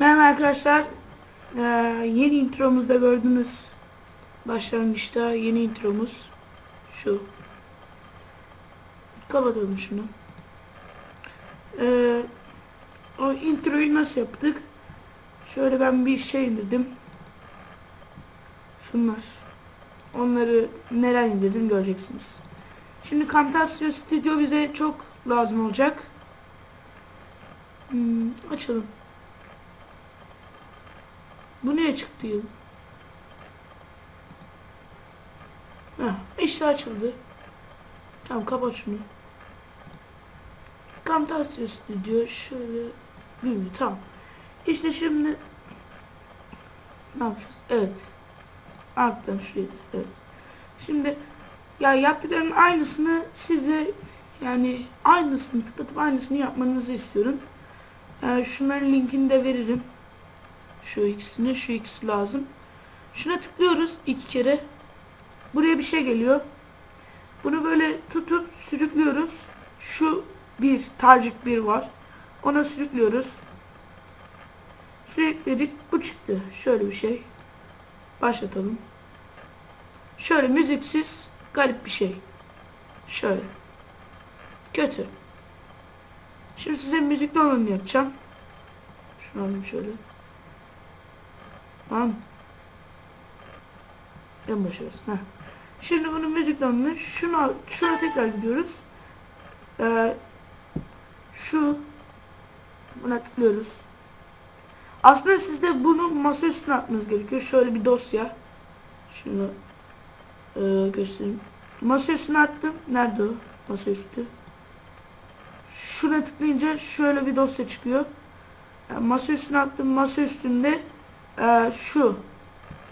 Merhaba arkadaşlar. Ee, yeni intromuzda gördünüz. Başlangıçta yeni intromuz şu. Kapatalım şunu. Ee, o introyu nasıl yaptık? Şöyle ben bir şey indirdim. Şunlar. Onları neler indirdim göreceksiniz. Şimdi Camtasia Studio bize çok lazım olacak. Hmm, açalım. Bu niye çıktı? Heh, işte açıldı. Tamam kapat şunu. Camtasia Studio şöyle büyüyor tamam. İşte şimdi ne yapacağız? Evet. Alttan şuraya evet. Şimdi ya yaptıklarının aynısını siz de yani aynısını tıklatıp aynısını yapmanızı istiyorum. Ee, şunların linkini de veririm. Şu ikisini, şu ikisi lazım. Şuna tıklıyoruz iki kere. Buraya bir şey geliyor. Bunu böyle tutup sürüklüyoruz. Şu bir, tarcık bir var. Ona sürüklüyoruz. Sürükledik. Bu çıktı. Şöyle bir şey. Başlatalım. Şöyle müziksiz garip bir şey. Şöyle. Kötü. Şimdi size müzikli olanı yapacağım. Şunu alayım şöyle. Tamam. En başarısı. Heh. Şimdi bunun müzik donunu şuna şuna tekrar gidiyoruz. Ee, şu buna tıklıyoruz. Aslında sizde bunu masa üstüne atmanız gerekiyor. Şöyle bir dosya. Şunu e, göstereyim. Masa üstüne attım. Nerede o? Masa üstü. Şuna tıklayınca şöyle bir dosya çıkıyor. Yani masa üstüne attım. Masa üstünde e, şu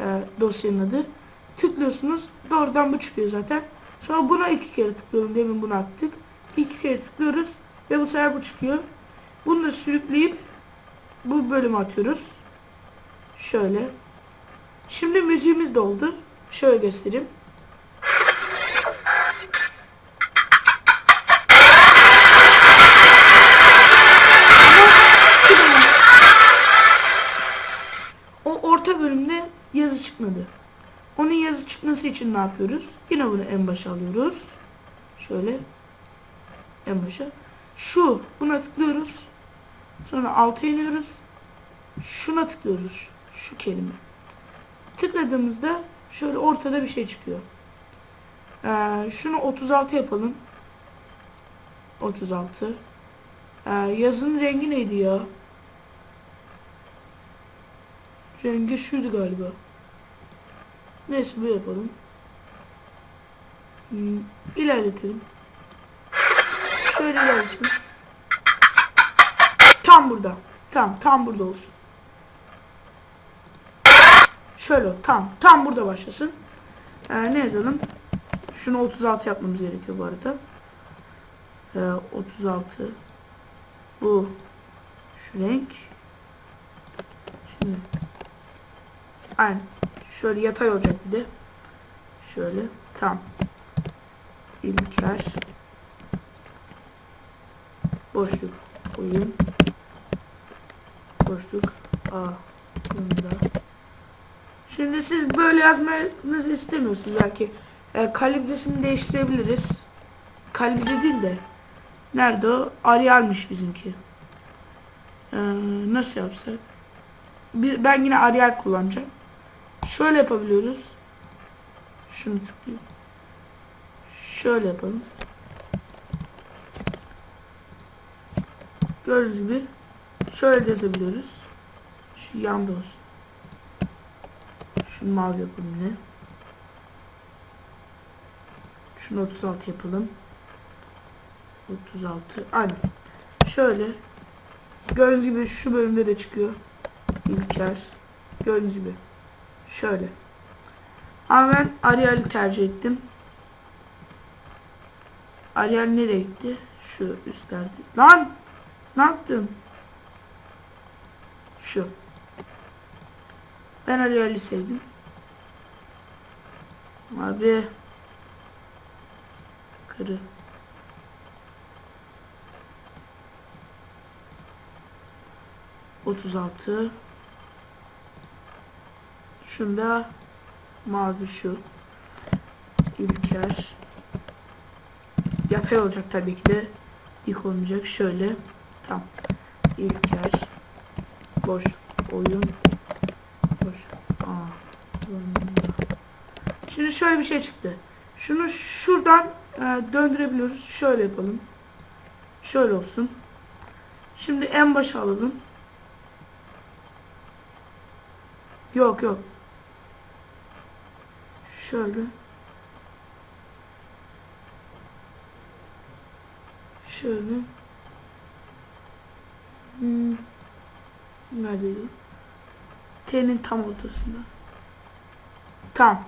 e, dosyanın adı. Tıklıyorsunuz. Doğrudan bu çıkıyor zaten. Sonra buna iki kere tıklıyorum. Demin bunu attık. İki kere tıklıyoruz. Ve bu sefer bu çıkıyor. Bunu da sürükleyip bu bölüme atıyoruz. Şöyle. Şimdi müziğimiz de oldu. Şöyle göstereyim. O orta bölümde yazı çıkmadı. Onun yazı çıkması için ne yapıyoruz? Yine bunu en başa alıyoruz. Şöyle. En başa. Şu. Buna tıklıyoruz. Sonra alta iniyoruz. Şuna tıklıyoruz. Şu kelime. Tıkladığımızda şöyle ortada bir şey çıkıyor. Ee, şunu 36 yapalım. 36. Ee, yazının rengi neydi ya? Rengi şuydu galiba. Neyse bu yapalım. Hmm, ilerletelim. Şöyle ilerlesin. Tam burada. Tam, tam burada olsun. Şöyle tam, tam burada başlasın. Ee, ne yazalım? Şunu 36 yapmamız gerekiyor bu arada. Ee, 36 bu şu renk şimdi aynen şöyle yatay olacak bir de şöyle tam İlker boşluk oyun boşluk a bunda. Şimdi siz böyle yazmanızı istemiyorsunuz. Belki e, kalibresini değiştirebiliriz. Kalibre değil de nerede o? Arial'miş bizimki. Ee, nasıl yapsak? Bir, ben yine Arial kullanacağım. Şöyle yapabiliyoruz. Şunu tıklayayım. Şöyle yapalım. Gördüğünüz gibi şöyle de yazabiliyoruz. Şu yanda olsun şunu mavi yapalım yine. Şunu 36 yapalım. 36 aynen. Şöyle. Gördüğünüz gibi şu bölümde de çıkıyor. İlker. Gördüğünüz gibi. Şöyle. Ama ben Arial'i tercih ettim. Arial nereye gitti? Şu üstlerde lan! Ne yaptım şu ben Arial'i sevdim Abi. Kırı. Otuz altı. Şunda mavi şu. İlker. Yatay olacak tabii ki de. Dik olmayacak. Şöyle. Tamam. İlker. Boş. Oyun. Boş. Aa. Şimdi şöyle bir şey çıktı. Şunu şuradan e, döndürebiliyoruz. Şöyle yapalım. Şöyle olsun. Şimdi en başa alalım. Yok yok. Şöyle. Şöyle. Hmm. Neredeydi? T'nin tam ortasında. Tamam.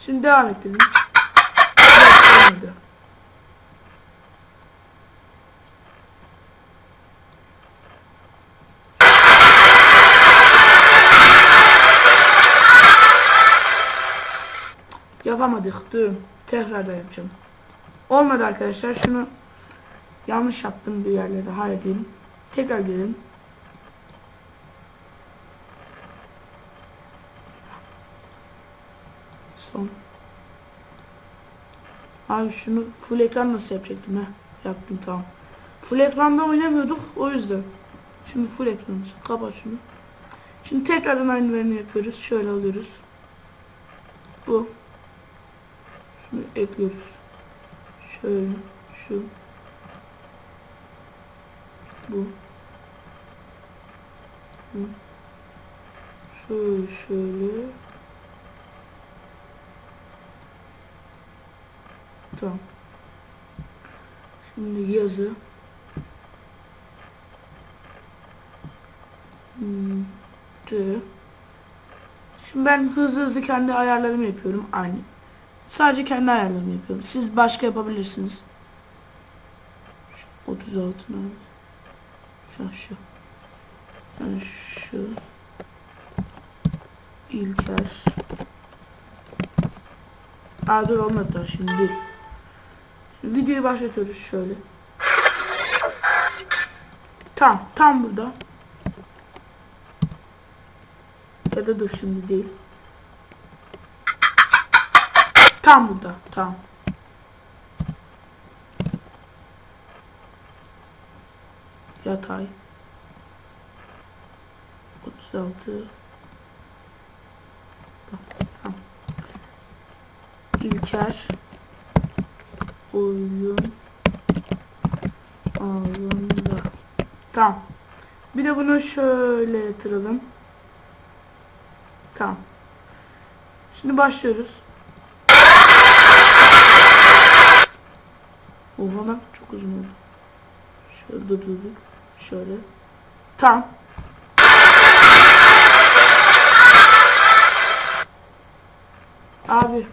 Şimdi devam edelim. Yapamadık. Durun. Tekrardan yapacağım. Olmadı arkadaşlar. Şunu yanlış yaptım bir yerlere. Hayır diyeyim. Tekrar girelim. Son. Abi şunu full ekran nasıl yapacaktım ha? Yaptım tamam. Full ekranda oynamıyorduk o yüzden. Şimdi full ekran. Kapat şunu. Şimdi tekrardan aynılarını yapıyoruz. Şöyle alıyoruz. Bu. Şunu ekliyoruz. Şöyle. Şu. Bu. Bu. Şöyle şöyle. Tamam. Şimdi yazı. Hmm. Şimdi ben hızlı hızlı kendi ayarlarımı yapıyorum. Aynı. Sadece kendi ayarlarımı yapıyorum. Siz başka yapabilirsiniz. 36 nerede? Şu, şu. Yani şu. İlker. Aa dur olmadı. Şimdi videoyu başlatıyoruz şöyle. Tam, tam burada. Ya da dur şimdi değil. Tam burada, tam. Yatay. 36. Tamam. İlker oyun alanında. Tamam. Bir de bunu şöyle yatıralım. Tamam. Şimdi başlıyoruz. Oha lan çok uzun oldu. Şöyle durdurduk. Şöyle. Tamam. Abi.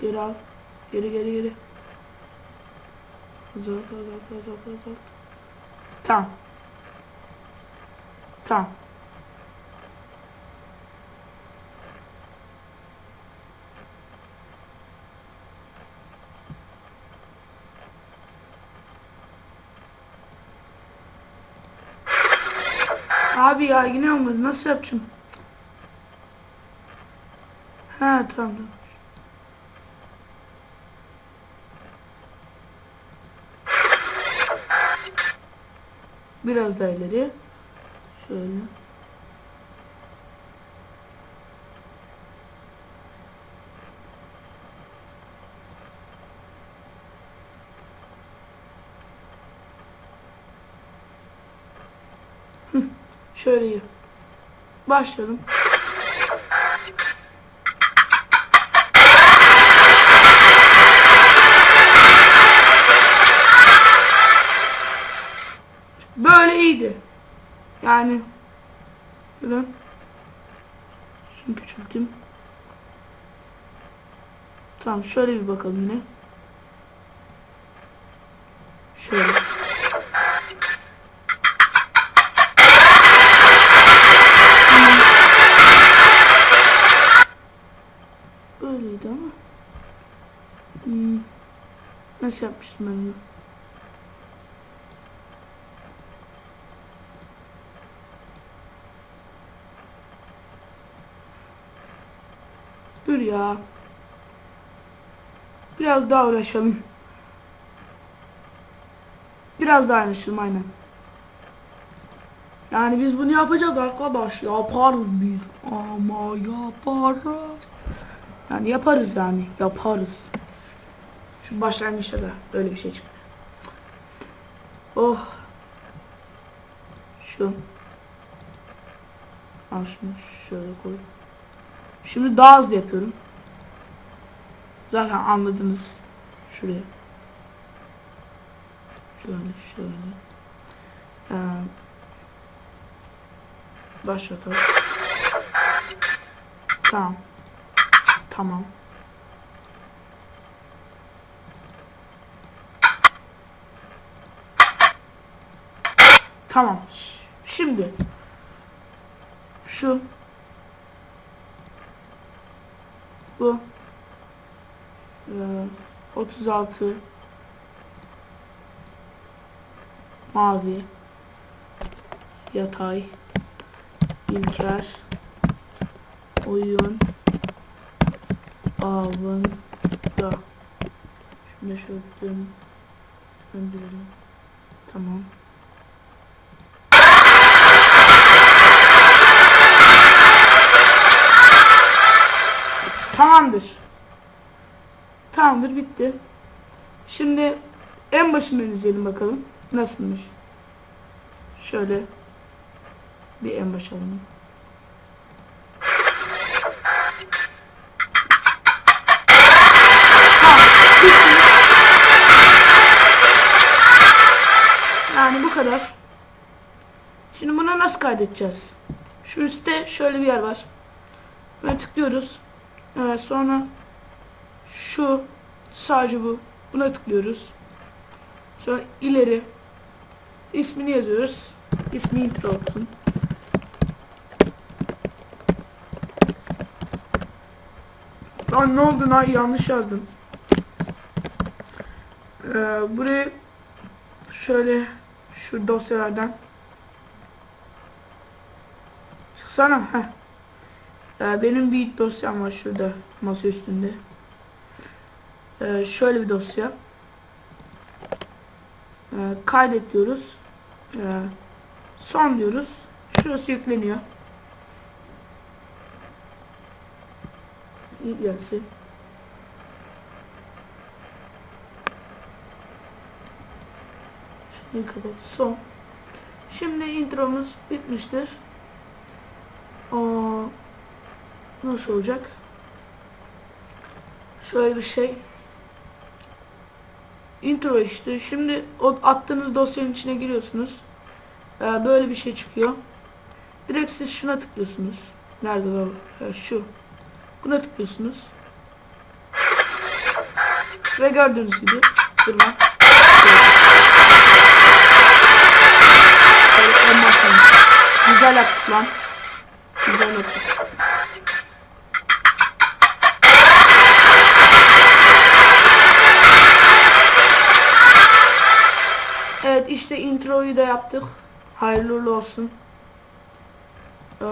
Geri al. Geri geri geri. Azalt azalt azalt azalt. Tamam. Tamam. Abi ya yine olmadı. Nasıl yapacağım? Ha tamam. tamam. Biraz daha ileri. Şöyle. Şöyle yap. Yani Şuradan Şunu küçülteyim. Tamam şöyle bir bakalım yine. Şöyle. gibiydi ama. Hmm. Nasıl yapmıştım ben bunu? Dur ya. Biraz daha uğraşalım. Biraz daha uğraşalım aynen. Yani biz bunu yapacağız arkadaş. Yaparız biz. Ama yaparız. Yani yaparız yani. Yaparız. Şu başlangıçta da böyle bir şey çıktı. Oh. Şu. Al şunu şöyle koy. Şimdi daha hızlı yapıyorum. Zaten anladınız. Şuraya. Şöyle şöyle. Ee, başlatalım. Tamam. Tamam. Tamam. Şimdi şu bu 36 mavi. Yatay. İlker. Oyun. Avında şimdi şöyle dön döndürelim. Tamam bitti şimdi en başından izleyelim bakalım nasılmış şöyle bir en baş alalım Yani bu kadar. Şimdi buna nasıl kaydedeceğiz? Şu üstte şöyle bir yer var. Buna tıklıyoruz. Evet, sonra şu sadece bu. Buna tıklıyoruz. Sonra ileri ismini yazıyoruz. İsmi intro olsun. Lan ne oldu lan yanlış yazdım. Ee, buraya şöyle şu dosyalardan çıksana heh. Ee, benim bir dosyam var şurada masa üstünde. Ee, şöyle bir dosya. Ee, kaydet diyoruz. Ee, son diyoruz. Şurası yükleniyor. Gelsin. Şimdi kapat. Son. Şimdi intromuz bitmiştir. Aa, nasıl olacak? Şöyle bir şey. Intro işte. Şimdi o attığınız dosyanın içine giriyorsunuz. Ee, böyle bir şey çıkıyor. Direkt siz şuna tıklıyorsunuz. Nerede o? Ee, şu. Buna tıklıyorsunuz. Ve gördüğünüz gibi. Dur lan. Böyle en baştan. Güzel yaptık lan. Güzel yaptık. Evet işte introyu da yaptık. Hayırlı olsun. Ee,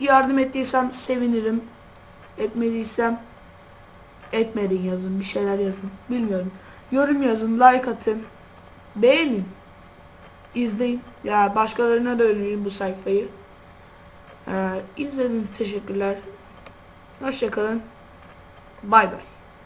yardım ettiysem sevinirim. Etmediysem etmedin yazın. Bir şeyler yazın. Bilmiyorum. Yorum yazın. Like atın. Beğenin. izleyin. Ya başkalarına da önerin bu sayfayı. Ee, izlediğiniz teşekkürler. Hoşçakalın. Bay bay.